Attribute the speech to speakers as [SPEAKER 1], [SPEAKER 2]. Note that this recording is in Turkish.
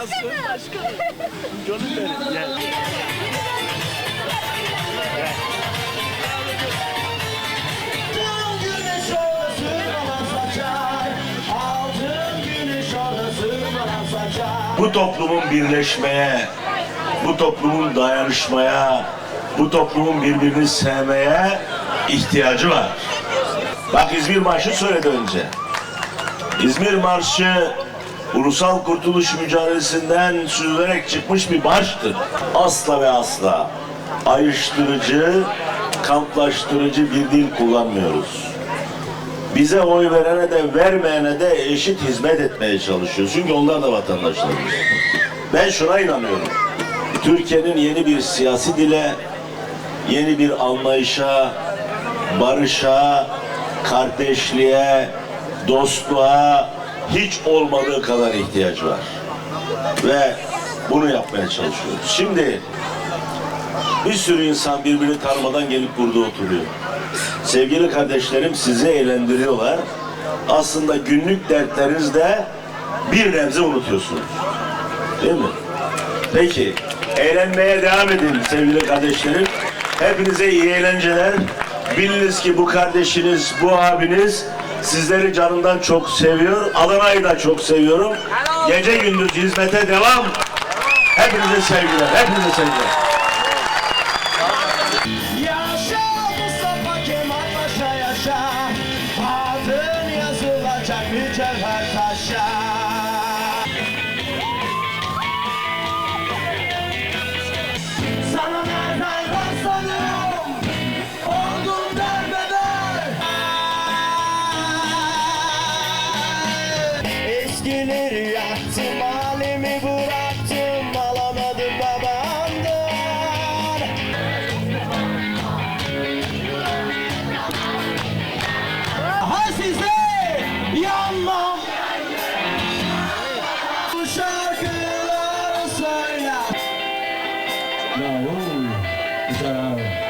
[SPEAKER 1] Nasılsın başkanım? Canım benim. Gel.
[SPEAKER 2] Bu toplumun birleşmeye, bu toplumun dayanışmaya, bu toplumun birbirini sevmeye ihtiyacı var. Bak İzmir Marşı söyledi önce. İzmir Marşı ulusal kurtuluş mücadelesinden süzülerek çıkmış bir marştır. Asla ve asla ayrıştırıcı, kamplaştırıcı bir dil kullanmıyoruz bize oy verene de vermeyene de eşit hizmet etmeye çalışıyor. Çünkü onlar da vatandaşlarımız. Ben şuna inanıyorum. Türkiye'nin yeni bir siyasi dile, yeni bir anlayışa, barışa, kardeşliğe, dostluğa hiç olmadığı kadar ihtiyacı var. Ve bunu yapmaya çalışıyoruz. Şimdi bir sürü insan birbirini tanımadan gelip burada oturuyor. Sevgili kardeşlerim sizi eğlendiriyorlar. Aslında günlük dertlerinizde bir nebze unutuyorsunuz. Değil mi? Peki, eğlenmeye devam edin sevgili kardeşlerim. Hepinize iyi eğlenceler. Biliniz ki bu kardeşiniz, bu abiniz sizleri canından çok seviyor. Adana'yı da çok seviyorum. Gece gündüz hizmete devam. Hepinize sevgiler, hepinize sevgiler.
[SPEAKER 3] Yaşa Mustafa Kemal Paşa yaşa Adın yazılacak mücevher taşa Eskileri yaktım halimi bıraktım Alamadım babamdan. Ha size yanmam. Bu şarkıları söyler. Hey!